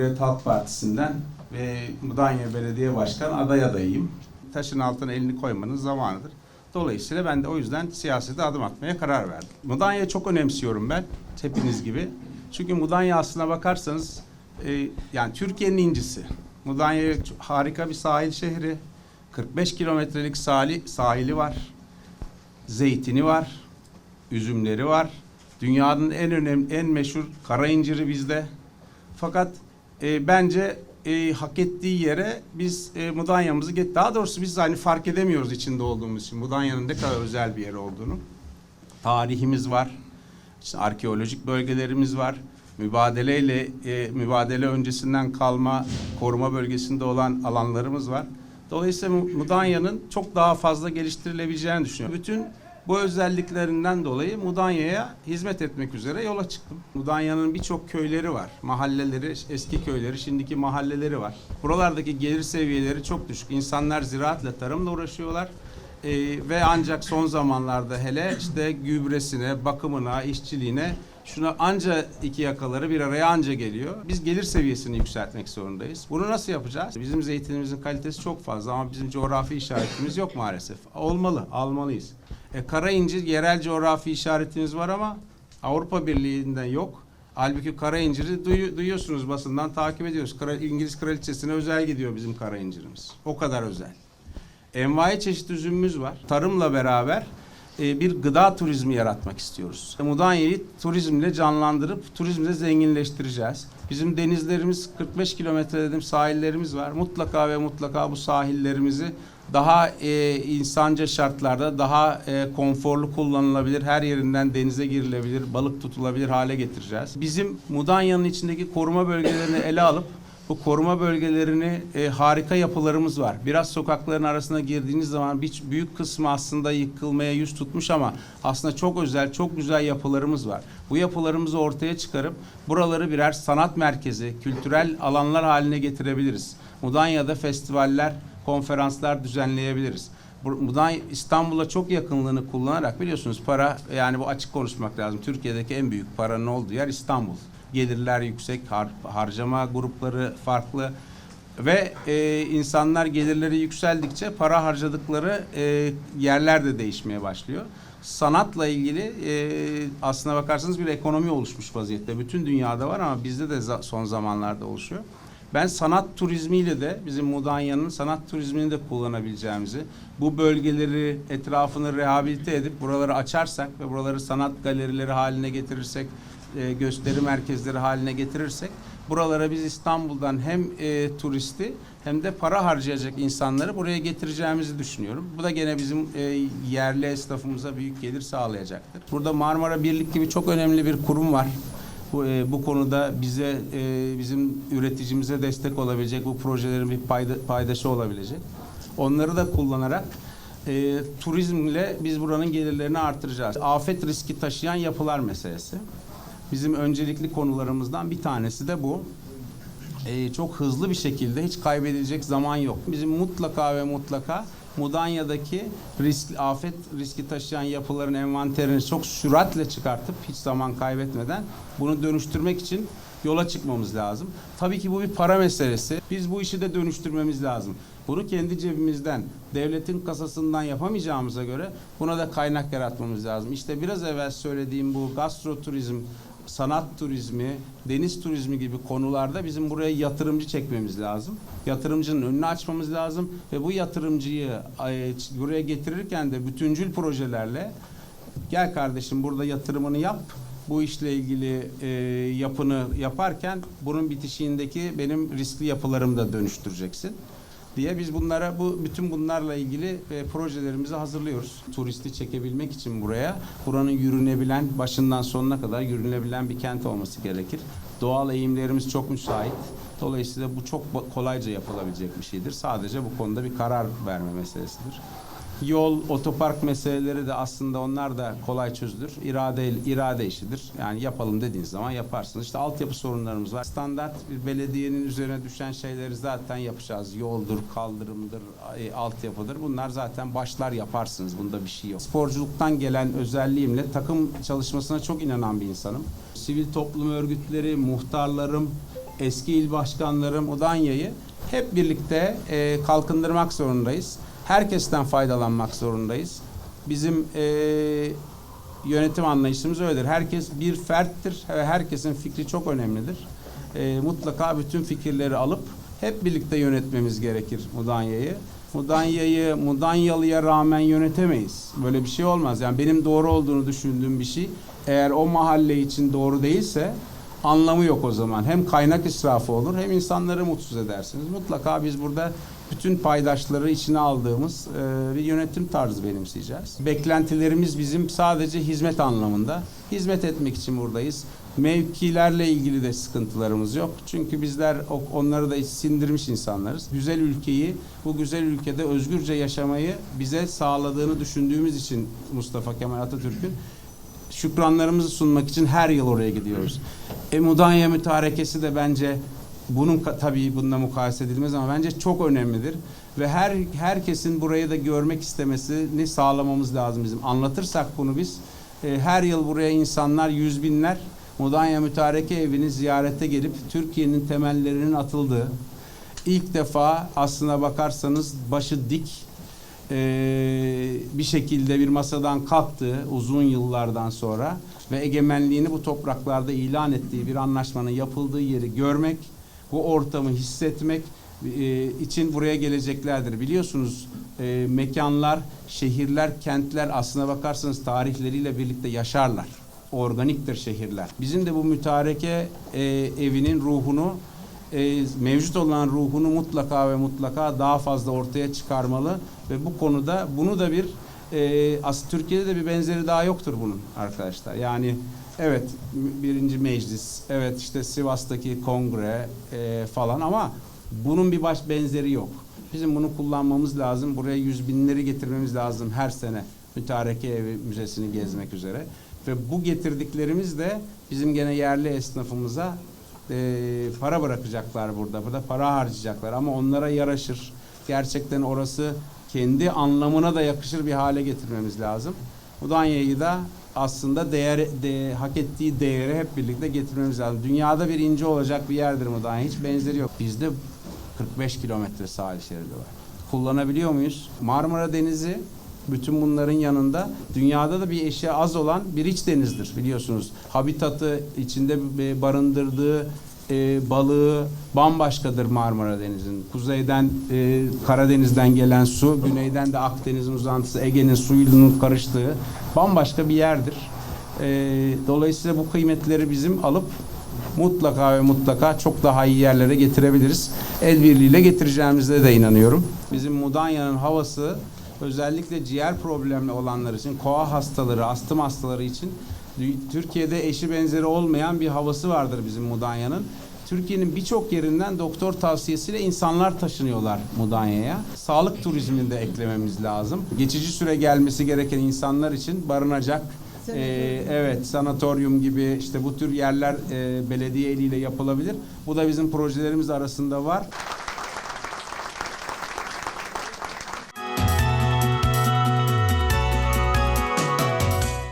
Cumhuriyet Halk Partisi'nden ve Mudanya Belediye Başkan aday adayıyım. Taşın altına elini koymanın zamanıdır. Dolayısıyla ben de o yüzden siyasete adım atmaya karar verdim. Mudanya'yı çok önemsiyorum ben, hepiniz gibi. Çünkü Mudanya aslına bakarsanız, e, yani Türkiye'nin incisi. Mudanya harika bir sahil şehri. 45 kilometrelik sahili, sahili var. Zeytini var. Üzümleri var. Dünyanın en önemli, en meşhur kara inciri bizde. Fakat e, bence e, hak ettiği yere biz e, Mudanya'mızı get daha doğrusu biz hani fark edemiyoruz içinde olduğumuz için Mudanya'nın ne kadar özel bir yer olduğunu. Tarihimiz var. işte arkeolojik bölgelerimiz var. Mübadeleyle e, mübadele öncesinden kalma koruma bölgesinde olan alanlarımız var. Dolayısıyla Mu- Mudanya'nın çok daha fazla geliştirilebileceğini düşünüyorum. Bütün bu özelliklerinden dolayı Mudanya'ya hizmet etmek üzere yola çıktım. Mudanya'nın birçok köyleri var. Mahalleleri, eski köyleri, şimdiki mahalleleri var. Buralardaki gelir seviyeleri çok düşük. İnsanlar ziraatle, tarımla uğraşıyorlar. Ee, ve ancak son zamanlarda hele işte gübresine, bakımına, işçiliğine şuna anca iki yakaları bir araya anca geliyor. Biz gelir seviyesini yükseltmek zorundayız. Bunu nasıl yapacağız? Bizim zeytinimizin kalitesi çok fazla ama bizim coğrafi işaretimiz yok maalesef. Olmalı, almalıyız. E, kara incir yerel coğrafi işaretimiz var ama Avrupa Birliği'nden yok. Halbuki kara inciri duyu- duyuyorsunuz basından takip ediyoruz. Kara, İngiliz kraliçesine özel gidiyor bizim kara incirimiz. O kadar özel. Envai çeşit üzümümüz var. Tarımla beraber e, bir gıda turizmi yaratmak istiyoruz. Mudanya'yı turizmle canlandırıp turizmle zenginleştireceğiz. Bizim denizlerimiz 45 kilometre dedim sahillerimiz var. Mutlaka ve mutlaka bu sahillerimizi daha e, insanca şartlarda daha e, konforlu kullanılabilir, her yerinden denize girilebilir, balık tutulabilir hale getireceğiz. Bizim Mudanya'nın içindeki koruma bölgelerini ele alıp bu koruma bölgelerini e, harika yapılarımız var. Biraz sokakların arasına girdiğiniz zaman bir büyük kısmı aslında yıkılmaya yüz tutmuş ama aslında çok özel, çok güzel yapılarımız var. Bu yapılarımızı ortaya çıkarıp buraları birer sanat merkezi, kültürel alanlar haline getirebiliriz. Mudanya'da festivaller, konferanslar düzenleyebiliriz. Bu- Mudanya İstanbul'a çok yakınlığını kullanarak biliyorsunuz para yani bu açık konuşmak lazım. Türkiye'deki en büyük paranın olduğu yer İstanbul gelirler yüksek, har- harcama grupları farklı ve e, insanlar gelirleri yükseldikçe para harcadıkları e, yerler de değişmeye başlıyor. Sanatla ilgili e, aslına bakarsanız bir ekonomi oluşmuş vaziyette. Bütün dünyada var ama bizde de za- son zamanlarda oluşuyor. Ben sanat turizmiyle de bizim Mudanya'nın sanat turizmini de kullanabileceğimizi, bu bölgeleri etrafını rehabilite edip buraları açarsak ve buraları sanat galerileri haline getirirsek, e, gösteri merkezleri haline getirirsek buralara biz İstanbul'dan hem e, turisti hem de para harcayacak insanları buraya getireceğimizi düşünüyorum. Bu da gene bizim e, yerli esnafımıza büyük gelir sağlayacaktır. Burada Marmara Birlik gibi çok önemli bir kurum var. Bu, e, bu konuda bize e, bizim üreticimize destek olabilecek, bu projelerin bir payda, paydaşı olabilecek. Onları da kullanarak e, turizmle biz buranın gelirlerini artıracağız. Afet riski taşıyan yapılar meselesi. Bizim öncelikli konularımızdan bir tanesi de bu. Ee, çok hızlı bir şekilde hiç kaybedilecek zaman yok. Bizim mutlaka ve mutlaka Mudanya'daki risk, afet riski taşıyan yapıların envanterini çok süratle çıkartıp hiç zaman kaybetmeden bunu dönüştürmek için yola çıkmamız lazım. Tabii ki bu bir para meselesi. Biz bu işi de dönüştürmemiz lazım. Bunu kendi cebimizden, devletin kasasından yapamayacağımıza göre buna da kaynak yaratmamız lazım. İşte biraz evvel söylediğim bu gastroturizm, sanat turizmi, deniz turizmi gibi konularda bizim buraya yatırımcı çekmemiz lazım. Yatırımcının önünü açmamız lazım ve bu yatırımcıyı buraya getirirken de bütüncül projelerle gel kardeşim burada yatırımını yap. Bu işle ilgili e, yapını yaparken bunun bitişiğindeki benim riskli yapılarımı da dönüştüreceksin diye biz bunlara bu bütün bunlarla ilgili e, projelerimizi hazırlıyoruz. Turisti çekebilmek için buraya buranın yürünebilen başından sonuna kadar yürünebilen bir kent olması gerekir. Doğal eğimlerimiz çok müsait. Dolayısıyla bu çok kolayca yapılabilecek bir şeydir. Sadece bu konuda bir karar verme meselesidir. Yol, otopark meseleleri de aslında onlar da kolay çözülür. İrade, irade işidir. Yani yapalım dediğiniz zaman yaparsınız. İşte altyapı sorunlarımız var. Standart bir belediyenin üzerine düşen şeyleri zaten yapacağız. Yoldur, kaldırımdır, e, altyapıdır. Bunlar zaten başlar yaparsınız. Bunda bir şey yok. Sporculuktan gelen özelliğimle takım çalışmasına çok inanan bir insanım. Sivil toplum örgütleri, muhtarlarım, eski il başkanları Mudanya'yı hep birlikte e, kalkındırmak zorundayız. Herkesten faydalanmak zorundayız. Bizim e, yönetim anlayışımız öyledir. Herkes bir ferttir ve herkesin fikri çok önemlidir. E, mutlaka bütün fikirleri alıp hep birlikte yönetmemiz gerekir Mudanya'yı. Mudanya'yı Mudanyalı'ya rağmen yönetemeyiz. Böyle bir şey olmaz. Yani benim doğru olduğunu düşündüğüm bir şey eğer o mahalle için doğru değilse anlamı yok o zaman. Hem kaynak israfı olur hem insanları mutsuz edersiniz. Mutlaka biz burada bütün paydaşları içine aldığımız e, bir yönetim tarzı benimseyeceğiz. Beklentilerimiz bizim sadece hizmet anlamında. Hizmet etmek için buradayız. Mevkilerle ilgili de sıkıntılarımız yok. Çünkü bizler onları da sindirmiş insanlarız. Güzel ülkeyi, bu güzel ülkede özgürce yaşamayı bize sağladığını düşündüğümüz için Mustafa Kemal Atatürk'ün şükranlarımızı sunmak için her yıl oraya gidiyoruz. E, Mudanya mütarekesi de bence bunun tabii bununla mukayese edilmez ama bence çok önemlidir ve her herkesin burayı da görmek istemesini sağlamamız lazım bizim. Anlatırsak bunu biz e, her yıl buraya insanlar yüz binler Mudanya Mütareke Evi'ni ziyarete gelip Türkiye'nin temellerinin atıldığı ilk defa aslına bakarsanız başı dik e, bir şekilde bir masadan kalktığı uzun yıllardan sonra ve egemenliğini bu topraklarda ilan ettiği bir anlaşmanın yapıldığı yeri görmek, bu ortamı hissetmek e, için buraya geleceklerdir. Biliyorsunuz e, mekanlar, şehirler, kentler aslına bakarsanız tarihleriyle birlikte yaşarlar. Organiktir şehirler. Bizim de bu mütareke e, evinin ruhunu e, mevcut olan ruhunu mutlaka ve mutlaka daha fazla ortaya çıkarmalı ve bu konuda bunu da bir e, aslında Türkiye'de de bir benzeri daha yoktur bunun arkadaşlar. Yani evet birinci meclis, evet işte Sivas'taki kongre e, falan ama bunun bir baş benzeri yok. Bizim bunu kullanmamız lazım. Buraya yüz binleri getirmemiz lazım her sene mütareke evi müzesini gezmek üzere. Ve bu getirdiklerimiz de bizim gene yerli esnafımıza e, para bırakacaklar burada. Burada para harcayacaklar ama onlara yaraşır. Gerçekten orası kendi anlamına da yakışır bir hale getirmemiz lazım. Mudanya'yı da aslında değer, de, hak ettiği değeri hep birlikte getirmemiz lazım. Dünyada bir ince olacak bir yerdir Mudanya. Hiç benzeri yok. Bizde 45 kilometre sahil şeridi var. Kullanabiliyor muyuz? Marmara Denizi bütün bunların yanında dünyada da bir eşya az olan bir iç denizdir biliyorsunuz. Habitatı içinde barındırdığı e, balığı bambaşkadır Marmara Denizi'nin. Kuzeyden e, Karadeniz'den gelen su, güneyden de Akdeniz'in uzantısı, Ege'nin suyunun karıştığı bambaşka bir yerdir. E, dolayısıyla bu kıymetleri bizim alıp mutlaka ve mutlaka çok daha iyi yerlere getirebiliriz. El birliğiyle getireceğimize de inanıyorum. Bizim Mudanya'nın havası özellikle ciğer problemli olanlar için, koa hastaları, astım hastaları için Türkiye'de eşi benzeri olmayan bir havası vardır bizim Mudanya'nın. Türkiye'nin birçok yerinden doktor tavsiyesiyle insanlar taşınıyorlar Mudanya'ya. Sağlık turizmini de eklememiz lazım. Geçici süre gelmesi gereken insanlar için barınacak, ee, evet sanatoryum gibi işte bu tür yerler e, belediye eliyle yapılabilir. Bu da bizim projelerimiz arasında var.